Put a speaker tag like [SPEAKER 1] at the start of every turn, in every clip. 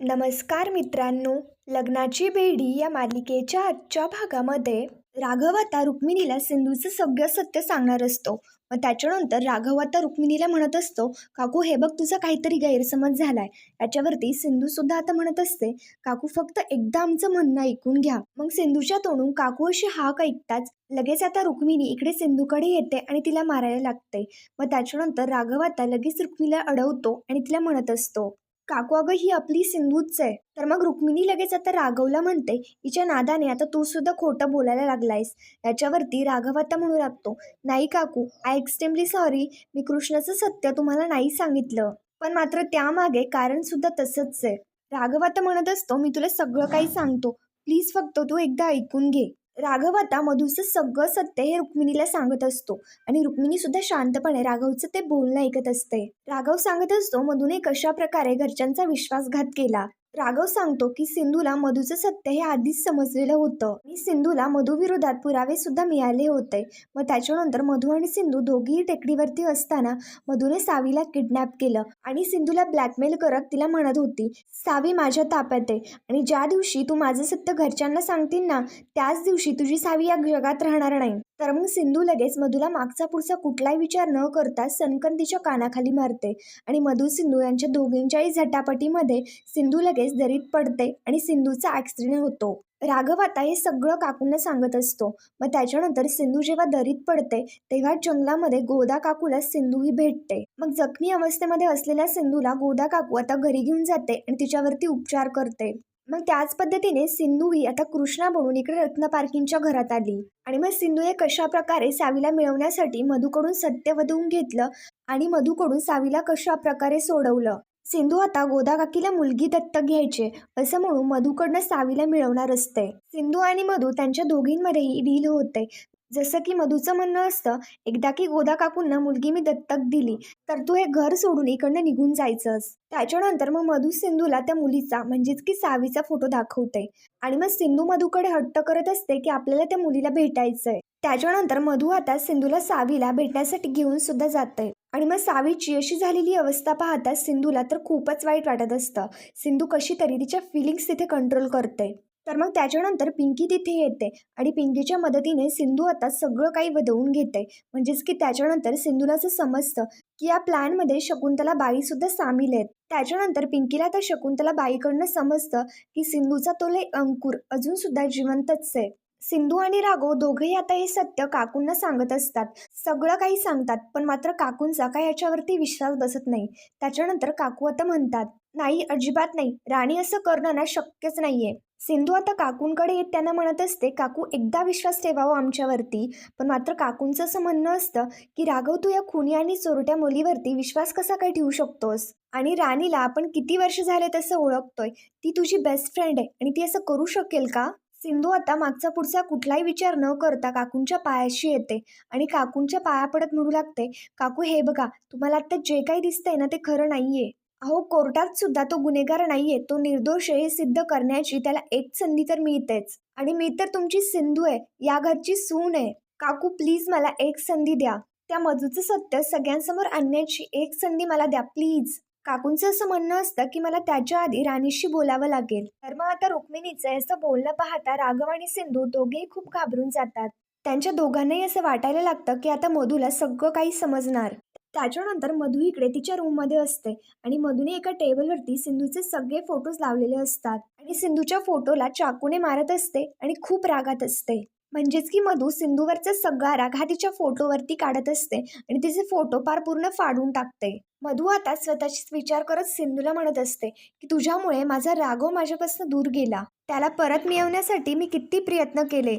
[SPEAKER 1] नमस्कार मित्रांनो लग्नाची बेडी या मालिकेच्या आजच्या भागामध्ये राघव आता रुक्मिणीला सिंधूचं सगळं सत्य सांगणार असतो. मग त्याच्यानंतर राघव आता रुक्मिणीला म्हणत असतो काकू हे बघ तुझा काहीतरी गैरसमज झालाय. याच्यावरती सिंधू सुद्धा आता म्हणत असते काकू फक्त एकदा आमचं म्हणणं ऐकून घ्या. मग सिंधूच्या तोंडून काकू अशी हाक ऐकताच लगेच आता रुक्मिणी इकडे सिंधूकडे येते आणि तिला मारायला लागते. मग त्याच्यानंतर राघव आता लगेच रुक्मिणीला अडवतो आणि तिला म्हणत असतो काकू अगं ही आपली सिंधूच आहे. तर मग रुक्मिणी लगेच आता राघवला म्हणते हिच्या नादाने आता तू सुद्धा खोटं बोलायला लागलायस. याच्यावरती राघव आता म्हणू लागतो नाही काकू आय एक्स्ट्रीमली सॉरी मी कृष्णाचं सत्य तुम्हाला नाही सांगितलं. पण मात्र त्यामागे कारण सुद्धा तसंच आहे. राघव आता म्हणत असतो मी तुला सगळं काही सांगतो. प्लीज फक्त तू एकदा ऐकून घे. राघव आता मधूचं सगळं सत्य हे रुक्मिणीला सांगत असतो. आणि रुक्मिणी सुद्धा शांतपणे राघवचं ते बोलणं ऐकत असते. राघव सांगत असतो मधूने कशा प्रकारे घरच्यांचा विश्वासघात केला? राघव सांगतो की सिंधूला मधूचं सत्य हे आधीच समजलेलं होतं. आणि सिंधूला मधुविरोधात पुरावे सुद्धा मिळाले होते. मग त्याच्यानंतर मधू आणि सिंधू दोघीही टेकडीवरती असताना मधूने सावीला किडनॅप केलं. आणि सिंधूला ब्लॅकमेल करत तिला म्हणत होती सावी माझ्या ताब्यात आहे. आणि ज्या दिवशी तू माझं सत्य घरच्यांना सांगतील ना त्याच दिवशी तुझी सावी या जगात राहणार नाही. तर मग सिंधू लगेच मधूला मागचा पुढचा कुठलाही विचार न करता सनकन तिच्या कानाखाली मारते. आणि मधू सिंधू यांच्या दोघींच्याही झटापटीमध्ये सिंधू लगेच दरीत पडते आणि सिंधूचा ॲक्सिडेंट होतो. राघव आता हे सगळं काकूंना सांगत असतो. मग त्याच्यानंतर सिंधू जेव्हा दरीत पडते तेव्हा जंगलामध्ये गोदा काकूला सिंधू ही भेटते. मग जखमी अवस्थेमध्ये असलेल्या सिंधूला गोदा काकू आता घरी घेऊन जाते आणि तिच्यावरती उपचार करते. मग त्याच पद्धतीने सिंधू ही आता कृष्णा बनून इकडे रत्न पार्किंगच्या घरात आली. आणि मग सिंधूने कशा प्रकारे सावीला मिळवण्यासाठी मधूकडून सत्य वधवून घेतलं आणि मधूकडून सावीला कशा प्रकारे सोडवलं? सिंधू आता गोदाकाकीला मुलगी दत्तक घ्यायचे असं म्हणून मधूकडनं सावीला मिळवणार असते सिंधू आणि मधू त्यांच्या दोघींमध्येही डील होते. जसं की मधूचं म्हणणं असतं एकदा की गोदा काकूंना मुलगी मी दत्तक दिली तर तू हे घर सोडून इकडनं निघून जायचंस. त्याच्यानंतर मग मधू सिंधूला त्या मुलीचा म्हणजेच की सावीचा फोटो दाखवते. आणि मग सिंधू मधूकडे हट्ट करत असते की आपल्याला त्या मुलीला भेटायचंय. त्याच्यानंतर मधू आता सिंधूला सावीला भेटण्यासाठी घेऊन सुद्धा जाते आणि मग सावीची अशी झालेली अवस्था पाहता सिंधूला तर खूपच वाईट वाटत असतं. सिंधू कशी तरी तिच्या फिलिंग्स तिथे कंट्रोल करते तर मग त्याच्यानंतर पिंकी तिथे येते आणि पिंकीच्या मदतीने सिंधू आता सगळं काही वदवून घेते म्हणजेच की त्याच्यानंतर सिंधूला असं समजतं की या प्लॅनमध्ये शकुंतला बाईसुद्धा सामील आहेत. त्याच्यानंतर पिंकीला तर शकुंतला बाईकडनं समजतं की सिंधूचा तो लय अंकुर अजूनसुद्धा जिवंतच आहे. सिंधू आणि राघव दोघेही आता हे सत्य काकूंना सांगत असतात. सगळं काही सांगतात पण मात्र काकूंचा काय याच्यावरती विश्वास बसत नाही. त्याच्यानंतर काकू आता म्हणतात नाही अजिबात नाही. राणी असं करणं ना शक्यच नाहीये. सिंधू आता काकूंकडे येत त्यांना म्हणत असते काकू एकदा विश्वास ठेवावा आमच्यावरती. पण मात्र काकूंचं असं म्हणणं असतं की राघव तू या खुनी आणि चोरट्या मुलीवरती विश्वास कसा काय ठेवू शकतोस? आणि राणीला आपण किती वर्ष झाले तसं ओळखतोय? ती तुझी बेस्ट फ्रेंड आहे आणि ती असं करू शकेल का? सिंधू आता मागचा पुढचा कुठलाही विचार न करता काकूंच्या पायाशी येते आणि काकूंच्या पाया पडत म्हणू लागते. काकू हे बघा तुम्हाला आता जे काही दिसतंय ना ते खरं नाहीये. अहो कोर्टात सुद्धा तो गुन्हेगार नाहीये. तो निर्दोष आहे हे सिद्ध करण्याची त्याला एक संधी तर मिळतेच. आणि मी तर तुमची सिंधू आहे या घरची सून आहे. काकू प्लीज मला एक संधी द्या. त्या मजूचं सत्य सगळ्यांसमोर आणण्याची एक संधी मला द्या प्लीज. काकूंचं असं म्हणणं असतं की मला त्याच्या आधी राणीशी बोलावं लागेल. तर मग आता रुक्मिणीचं असं बोलणं पाहता राघव आणि सिंधू दोघेही खूप घाबरून जातात. त्यांच्या दोघांनाही असं वाटायला लागतं की आता मधूला सगळं काही समजणार. त्याच्यानंतर मधू इकडे तिच्या रूममध्ये असते आणि मधूने एका टेबलवरती सिंधूचे सगळे फोटोज लावलेले असतात. आणि सिंधूच्या फोटोला चाकूने मारत असते आणि खूप रागात असते. म्हणजेच की मधू सिंधूवरचा सगळा राग हा तिच्या फोटोवरती काढत असते आणि तिचे फोटो पार पूर्ण फाडून टाकते. मधू आता स्वतःशीच विचार करत सिंधूला म्हणत असते की तुझ्यामुळे माझा राघव माझ्यापासून दूर गेला. त्याला परत मिळवण्यासाठी मी किती प्रयत्न केले.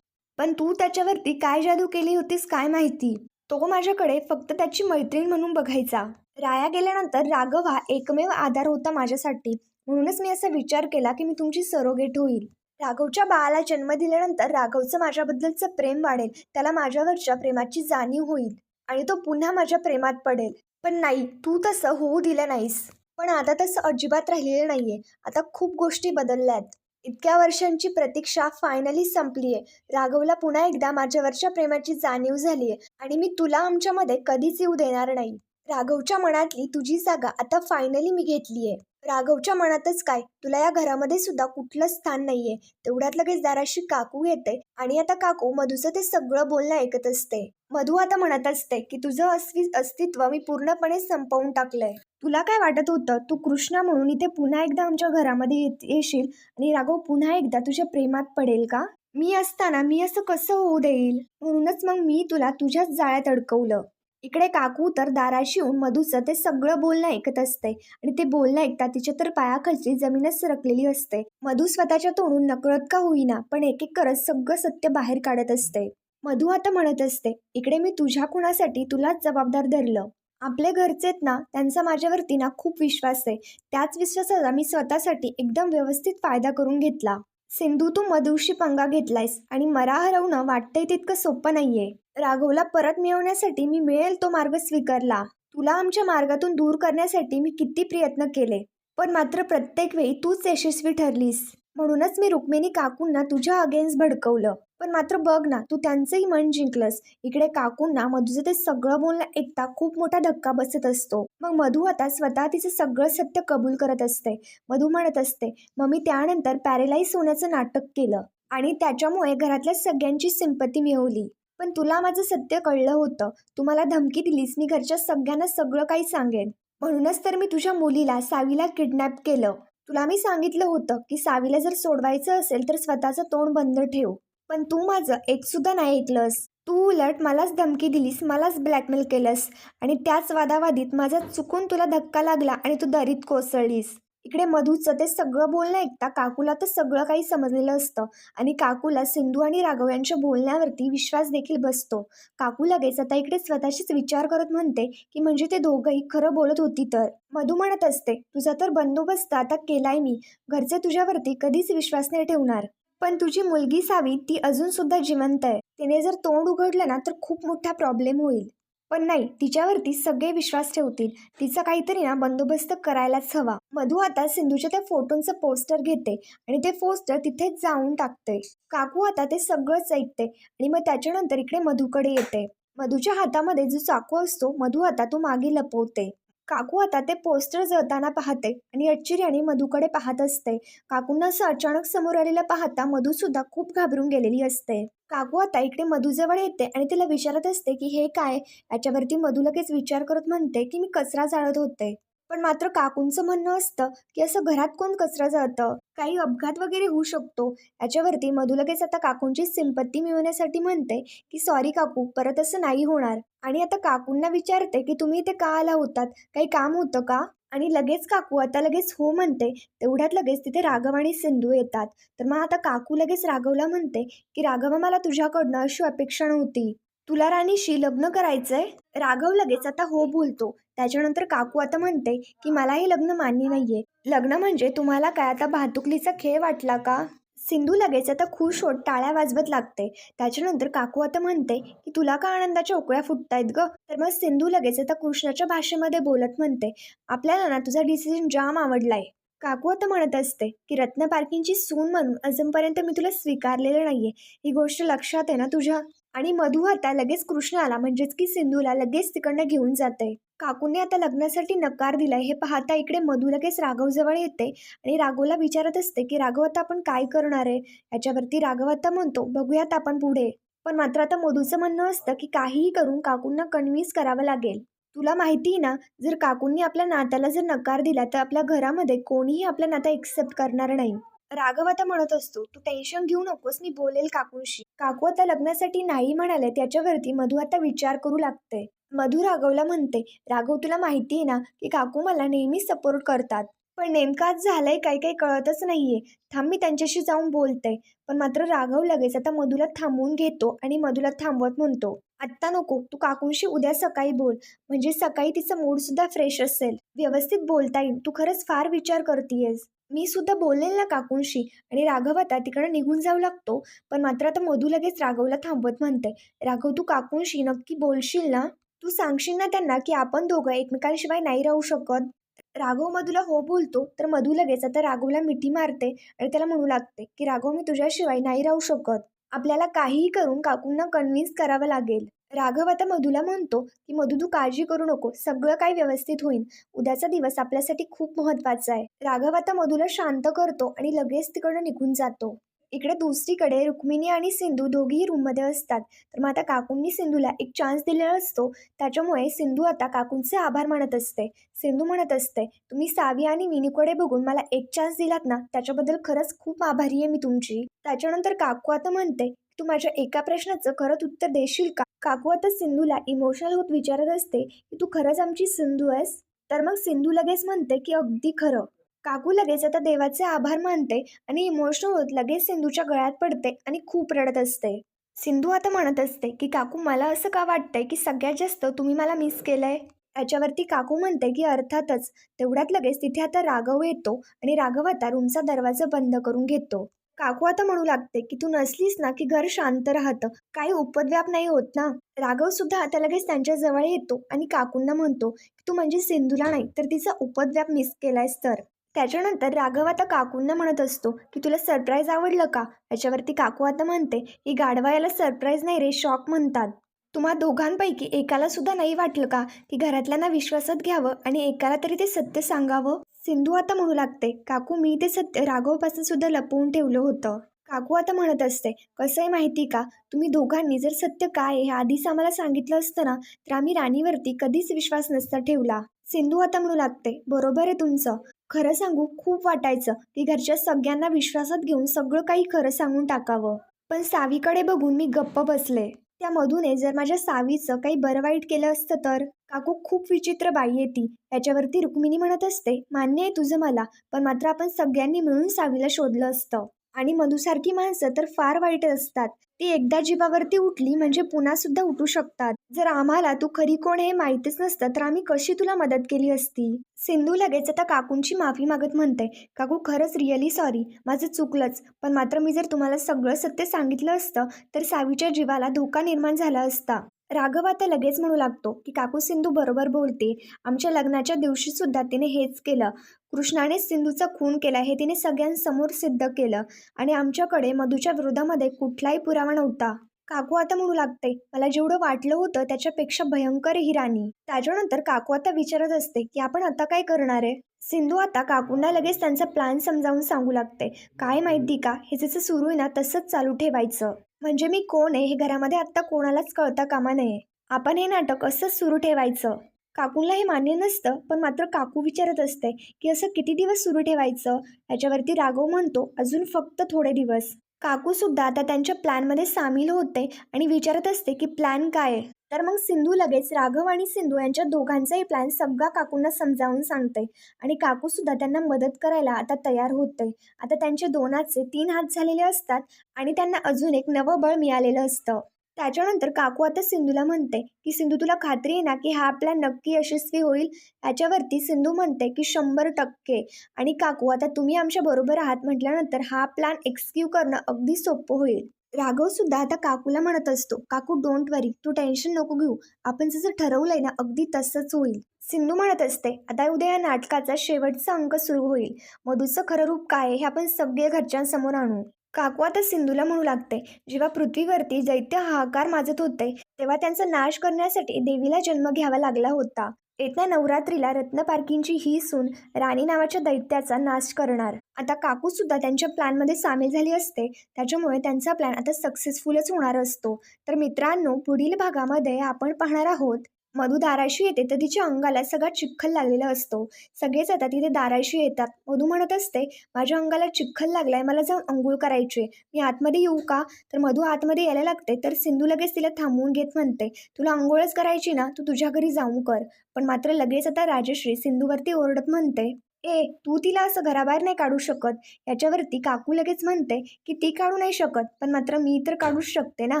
[SPEAKER 1] पण तू त्याच्यावरती काय जादू केली होतीस काय माहिती? तो माझ्याकडे फक्त त्याची मैत्रीण म्हणून बघायचा. राया गेल्यानंतर राघव हा एकमेव आधार होता माझ्यासाठी. म्हणूनच मी असा विचार केला की मी तुमची सरोगेट होईल. राघवच्या बाळाला जन्म दिल्यानंतर राघवचं माझ्याबद्दलचं प्रेम वाढेल. त्याला माझ्यावरच्या प्रेमाची जाणीव होईल आणि तो पुन्हा माझ्या प्रेमात पडेल. पण नाही तू तसं होऊ दिलं नाहीस. पण आता तसं अजिबात राहिलेलं नाहीये. आता खूप गोष्टी बदलल्यात. इतक्या वर्षांची प्रतीक्षा फायनली संपली आहे राघवला पुन्हा एकदा माझ्यावरच्या प्रेमाची जाणीव झाली आहे आणि मी तुला आमच्यामध्ये कधीच येऊ देणार नाही. राघवच्या मनातली तुझी जागा आता फायनली मी घेतली आहे राघवच्या मनातच काय? तुला या घरामध्ये सुद्धा कुठलं स्थान नाहीये. तेवढ्यात लगेच दाराशी काकू येते आणि आता काकू मधूचं ते सगळं बोलणं ऐकत असते. मधू आता म्हणत असते की तुझं अस्वि अस्तित्व मी पूर्णपणे संपवून टाकलंय. तुला काय वाटत होतं? तू कृष्णा म्हणून इथे पुन्हा एकदा आमच्या घरामध्ये येत- येशील आणि राघव पुन्हा एकदा तुझ्या प्रेमात पडेल का? मी असताना मी असं कसं होऊ देईल? म्हणूनच मग मी तुला तुझ्याच जाळ्यात अडकवलं. इकडे काकू तर दाराशी येऊन मधूचं ते सगळं बोलणं ऐकत असते आणि ते बोलणं ऐकता तिच्या तर पायाखालची जमीनच सरकलेली असते. मधू स्वतःच्या तोंडून नकळत का होईना पण एक एक करत सगळं सत्य बाहेर काढत असते. मधू आता म्हणत असते इकडे मी तुझ्या कुणासाठी तुलाच जबाबदार धरलं. आपले घरचेत ना त्यांचा माझ्यावरती ना खूप विश्वास आहे. त्याच विश्वासाचा मी स्वतःसाठी एकदम व्यवस्थित फायदा करून घेतला. सिंधू तू मधुशी पंगा घेतलायस आणि मरा हरवणं वाटतंय तितकं सोपं नाहीये. राघवला परत मिळवण्यासाठी मी मिळेल तो मार्ग स्वीकारला. तुला आमच्या मार्गातून दूर करण्यासाठी मी किती प्रयत्न केले पण मात्र प्रत्येक वेळी तूच यशस्वी ठरलीस. म्हणूनच मी रुक्मिणी काकूंना तुझ्या अगेन्स्ट भडकवलं. पण मात्र बघ ना तू त्यांचंही मन जिंकलंस. इकडे काकूंना मधूचं ते सगळं बोलणं ऐकता खूप मोठा धक्का बसत असतो. मग मधू आता स्वतः तिचं सगळं सत्य कबूल करत असते. मधू म्हणत असते मग मी त्यानंतर पॅरेलाईज होण्याचं नाटक केलं आणि त्याच्यामुळे घरातल्या सगळ्यांची सिंपती मिळवली. पण तुला माझं सत्य कळलं होतं. तू मला धमकी दिलीस मी घरच्या सगळ्यांना सगळं काही सांगेन. म्हणूनच तर मी तुझ्या मुलीला सावीला किडनॅप केलं. तुला मी सांगितलं होतं की सावीला जर सोडवायचं असेल तर स्वतःचं तोंड बंद ठेव. पण तू माझं एक सुद्धा नाही ऐकलंस. तू उलट मलाच धमकी दिलीस मलाच ब्लॅकमेल केलंस. आणि त्याच वादावादीत माझा चुकून तुला धक्का लागला आणि तू दरीत कोसळलीस. इकडे मधूचं ते सगळं बोलणं ऐकता काकूला तर सगळं काही समजलेलं असतं. आणि काकूला सिंधू आणि राघव यांच्या बोलण्यावरती विश्वास देखील बसतो. काकू लगेच आता इकडे स्वतःशीच विचार करत म्हणते की म्हणजे ते दोघंही खरं बोलत होती तर. मधू म्हणत असते तुझा तर बंदोबस्त आता केलाय मी. घरचे तुझ्यावरती कधीच विश्वास नाही ठेवणार. पण तुझी मुलगी सावी ती अजून सुद्धा जिवंत आहे. तिने जर तोंड उघडलं ना तर खूप मोठा प्रॉब्लेम होईल. पण नाही तिच्यावरती सगळे विश्वास ठेवतील. तिचा काहीतरी ना बंदोबस्त करायलाच हवा. मधू आता सिंधूच्या त्या फोटोंचं पोस्टर घेते आणि ते पोस्टर तिथेच जाऊन टाकते. काकू आता ते सगळंच ऐकते आणि मग त्याच्यानंतर इकडे मधूकडे येते. मधूच्या हातामध्ये जो चाकू असतो मधू आता तो मागे लपवते. काकू आता ते पोस्टर जळताना पाहते आणि आश्चर्याने मधूकडे पाहत असते. काकूंना असं अचानक समोर आलेलं पाहता मधू सुद्धा खूप घाबरून गेलेली असते. काकू आता इकडे मधूजवळ येते आणि तिला विचारत असते की हे काय? याच्यावरती मधू लगेच विचार करत म्हणते की मी कचरा जाळत होते. पण मात्र काकूंचं म्हणणं असतं की असं घरात कोण कचरा जाळतं? काही अपघात वगैरे होऊ शकतो. याच्यावरती मधू लगेच आता काकूंची सिंपत्ती मिळवण्यासाठी म्हणते की सॉरी काकू परत असं नाही होणार. आणि आता काकूंना विचारते की तुम्ही इथे का आला होतात? काही काम होतं का? आणि लगेच काकू आता लगेच हो म्हणते. तेवढ्यात लगेच तिथे राघव आणि सिंधू येतात. तर मग आता काकू लगेच राघवला म्हणते की राघव मला तुझ्याकडनं अशी अपेक्षा नव्हती. तुला राणीशी लग्न करायचंय? राघव लगेच आता हो बोलतो. त्याच्यानंतर काकू आता म्हणते की मला हे लग्न मान्य नाहीये. लग्न म्हणजे तुम्हाला काय? आता भातुकलीचा खेळ वाटला का? सिंधू लगेच आता खुश होत टाळ्या वाजवत लागते त्याच्यानंतर काकू आता म्हणते की तुला का आनंदाच्या उकळ्या फुटतायत ग? तर मग सिंधू लगेच आता कृष्णाच्या भाषेमध्ये बोलत म्हणते आपल्याला ना तुझा डिसिजन जाम आवडलाय. काकू आता म्हणत असते की रत्न पार्किंगची सून म्हणून अजूनपर्यंत मी तुला स्वीकारलेलं नाहीये. ही गोष्ट लक्षात आहे ना तुझ्या? आणि मधू आता लगेच कृष्णाला म्हणजेच की सिंधूला लगेच तिकडनं घेऊन जाते काकूने आता लग्नासाठी नकार दिलाय. हे पाहता इकडे मधू लगेच राघवजवळ येते आणि राघवला विचारत असते की राघव आता आपण काय करणार आहे? याच्यावरती राघव आता म्हणतो बघूयात आपण पुढे. पण मात्र आता मधूचं म्हणणं असतं की काहीही करून काकूंना कन्व्हिन्स करावं लागेल. तुला माहिती ना जर काकूंनी आपल्या नात्याला जर नकार दिला तर आपल्या घरामध्ये कोणीही आपला नाता एक्सेप्ट करणार नाही. राघव आता म्हणत असतो तू टेन्शन घेऊ नकोस मी बोलेल काकूंशी. काकू आता लग्नासाठी नाही म्हणाले त्याच्यावरती मधू आता विचार करू लागते मधू राघवला म्हणते राघव तुला माहिती आहे ना की काकू मला नेहमी सपोर्ट करतात. पण नेमकं आज झालंय काही काही कळतच नाहीये. थांब मी त्यांच्याशी जाऊन बोलते. पण मात्र राघव लगेच आता मधूला थांबवून घेतो आणि मधूला थांबवत म्हणतो आत्ता नको तू काकूंशी उद्या सकाळी बोल. म्हणजे सकाळी तिचं मूडसुद्धा फ्रेश असेल. व्यवस्थित बोलता येईल. तू खरंच फार विचार करतीयस. मी सुद्धा बोलेल ना काकूंशी. आणि राघव आता तिकडे निघून जाऊ लागतो. पण मात्र आता मधू लगेच राघवला थांबवत म्हणते राघव तू काकूंशी नक्की बोलशील ना? तू सांगशील ना त्यांना की आपण दोघं एकमेकांशिवाय नाही राहू शकत? राघव मधूला हो बोलतो तर मधू लगेच आता राघवला मिठी मारते आणि त्याला म्हणू लागते की राघव मी तुझ्याशिवाय नाही राहू शकत. आपल्याला काहीही करून काकूंना कन्व्हिन्स करावं लागेल. राघव आता मधूला म्हणतो की मधू तू काळजी करू नको. सगळं काही व्यवस्थित होईल उद्याचा दिवस आपल्यासाठी खूप महत्त्वाचा आहे. राघव आता मधूला शांत करतो आणि लगेच तिकडं निघून जातो. इकडे दुसरीकडे रुक्मिणी आणि सिंधू दोघीही रूममध्ये असतात. तर मग आता काकूंनी सिंधूला एक चान्स दिलेला असतो. त्याच्यामुळे सिंधू आता काकूंचे आभार मानत असते. सिंधू म्हणत असते तुम्ही सावी आणि मिनीकडे बघून मला एक चान्स दिलात ना? त्याच्याबद्दल खरंच खूप आभारी आहे मी तुमची. त्याच्यानंतर काकू आता म्हणते तू माझ्या एका प्रश्नाचं खरंच उत्तर देशील का? काकू आता सिंधूला इमोशनल होत विचारत असते की तू खरंच आमची सिंधू आहेस? तर मग सिंधू लगेच म्हणते की अगदी खरं. काकू लगेच आता देवाचे आभार मानते आणि इमोशनल होत लगेच सिंधूच्या गळ्यात पडते आणि खूप रडत असते. सिंधू आता म्हणत असते की काकू मला असं का वाटतंय की सगळ्यात जास्त तुम्ही मला मिस केलंय? याच्यावरती काकू म्हणते की अर्थातच तेवढ्यात लगेच तिथे आता राघव येतो आणि राघव आता रूमचा दरवाजा बंद करून घेतो. काकू आता म्हणू लागते की तू नसलीस ना की घर शांत राहतं काही उपद्व्याप नाही होत ना? राघव सुद्धा आता लगेच त्यांच्या जवळ येतो आणि काकूंना म्हणतो की तू म्हणजे सिंधूला नाही तर तिचा उपद्व्याप मिस केलायस तर. त्याच्यानंतर राघव आता काकूंना म्हणत असतो की तुला सरप्राईज आवडलं का? याच्यावरती काकू आता म्हणते की गाढवा याला सरप्राईज नाही रे शॉक म्हणतात. तुम्हा दोघांपैकी एकाला सुद्धा नाही वाटलं का की घरातल्यांना विश्वासात घ्यावं आणि एकाला तरी ते सत्य सांगावं? सिंधू आता म्हणू लागते काकू मी ते सत्य राघवपासून सुद्धा लपवून ठेवलं होतं. काकू आता म्हणत असते कसं आहे माहिती का तुम्ही दोघांनी जर सत्य काय हे आधीच आम्हाला सांगितलं असतं ना तर आम्ही राणीवरती कधीच विश्वास नसता ठेवला. सिंधू आता म्हणू लागते बरोबर आहे तुमचं. खरं सांगू खूप वाटायचं. की घरच्या सगळ्यांना विश्वासात घेऊन सगळं काही खरं सांगून टाकावं. पण सावीकडे बघून मी गप्प बसले. त्यामधूनही जर माझ्या सावीचं काही बरं वाईट केलं असतं तर? काकू खूप विचित्र बाई आहे ती. याच्यावरती रुक्मिणी म्हणत असते मान्य आहे तुझं मला पण मात्र आपण सगळ्यांनी मिळून सावीला शोधलं असतं. आणि मधुसारखी माणसं तर फार वाईट असतात. ती एकदा जीवावरती उठली म्हणजे पुन्हा सुद्धा उठू शकतात. जर आम्हाला तू खरी कोण हे माहीतच नसतं तर आम्ही कशी तुला मदत केली असती? सिंधू लगेच आता काकूंची माफी मागत म्हणते काकू खरंच रिअली सॉरी माझं चुकलंच. पण मात्र मी जर तुम्हाला सगळं सत्य सांगितलं असतं तर सावीच्या जीवाला धोका निर्माण झाला असता. राघव आता लगेच म्हणू लागतो की काकू सिंधू बरोबर बोलते. आमच्या लग्नाच्या दिवशी सुद्धा तिने हेच केलं. कृष्णाने सिंधूचा खून केला हे तिने सगळ्यांसमोर सिद्ध केलं. आणि आमच्याकडे मधूच्या विरोधामध्ये कुठलाही पुरावा नव्हता. काकू आता म्हणू लागते मला जेवढं वाटलं होतं त्याच्यापेक्षा भयंकर ही राणी. त्याच्यानंतर काकू आता विचारत असते की आपण आता काय करणार आहे? सिंधू आता काकूंना लगेच त्यांचा प्लॅन समजावून सांगू लागते. काय माहिती का? हे जसं सुरू आहे ना तसंच चालू ठेवायचं. म्हणजे मी कोण आहे हे घरामध्ये आत्ता कोणालाच कळता कामा नये. आपण हे नाटक असंच सुरू ठेवायचं. काकूंना हे मान्य नसतं पण मात्र काकू विचारत असते की असं किती दिवस सुरू ठेवायचं? याच्यावरती राघव म्हणतो अजून फक्त थोडे दिवस. काकू सुद्धा आता त्यांच्या प्लॅनमध्ये सामील होते आणि विचारत असते की प्लॅन काय आहे. तर मग सिंधू लगेच राघव आणि सिंधू यांच्या दोघांचाही प्लॅन सगळा काकूंना समजावून सांगते आणि काकू सुद्धा त्यांना मदत करायला आता तयार होते आता त्यांचे दोनाचे तीन हात झालेले असतात आणि त्यांना अजून एक नवं बळ मिळालेलं असतं. त्याच्यानंतर काकू आता सिंधूला म्हणते की सिंधू तुला खात्री आहे ना की हा प्लॅन नक्की यशस्वी होईल? याच्यावरती सिंधू म्हणते की शंभर टक्के. आणि काकू आता तुम्ही आमच्या बरोबर आहात म्हटल्यानंतर हा प्लॅन एक्सक्यू करणं अगदी सोपं होईल. राघव सुद्धा आता काकूला म्हणत असतो काकू डोंट वरी तू टेन्शन नको घेऊ. आपण जसं ठरवलंय ना अगदी तसंच होईल. सिंधू म्हणत असते आता उद्या या नाटकाचा शेवटचा अंक सुरू होईल. मधूचं खरं रूप काय हे आपण सगळे घरच्यांसमोर आणू. काकू आता सिंधूला म्हणू लागते जेव्हा पृथ्वीवरती दैत्य हाहाकार माजत होते तेव्हा त्यांचा नाश करण्यासाठी देवीला जन्म घ्यावा लागला होता. येत्या नवरात्रीला रत्नपारखींची ही सून राणी नावाच्या दैत्याचा नाश करणार. आता काकू सुद्धा त्यांच्या प्लॅनमध्ये सामील झाली असते. त्याच्यामुळे त्यांचा प्लॅन आता सक्सेसफुलच होणार असतो. तर मित्रांनो पुढील भागामध्ये आपण पाहणार आहोत. मधू दाराशी येते तर तिच्या अंगाला सगळा चिखल लागलेला असतो. सगळेच आता तिथे दाराशी येतात. मधू म्हणत असते माझ्या अंगाला चिखल लागलाय मला जाऊन अंघोळ करायची मी आतमध्ये येऊ का? तर मधू आतमध्ये यायला लागते. तर सिंधू लगेच तिला थांबवून घेत म्हणते तुला अंघोळच करायची ना तू तुझ्या घरी जाऊन कर. पण मात्र लगेच आता राजश्री सिंधूवरती ओरडत म्हणते ए तू तिला असं घराबाहेर नाही काढू शकत. याच्यावरती काकू लगेच म्हणते की ती काढू नाही शकत. पण मात्र मी तर काढूच शकते ना.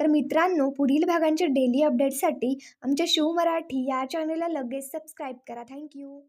[SPEAKER 1] तर मित्रांनो पुढील भागांच्या डेली अपडेटसाठी आमच्या शिव मराठी या चॅनलला लगेच सबस्क्राईब करा. थँक्यू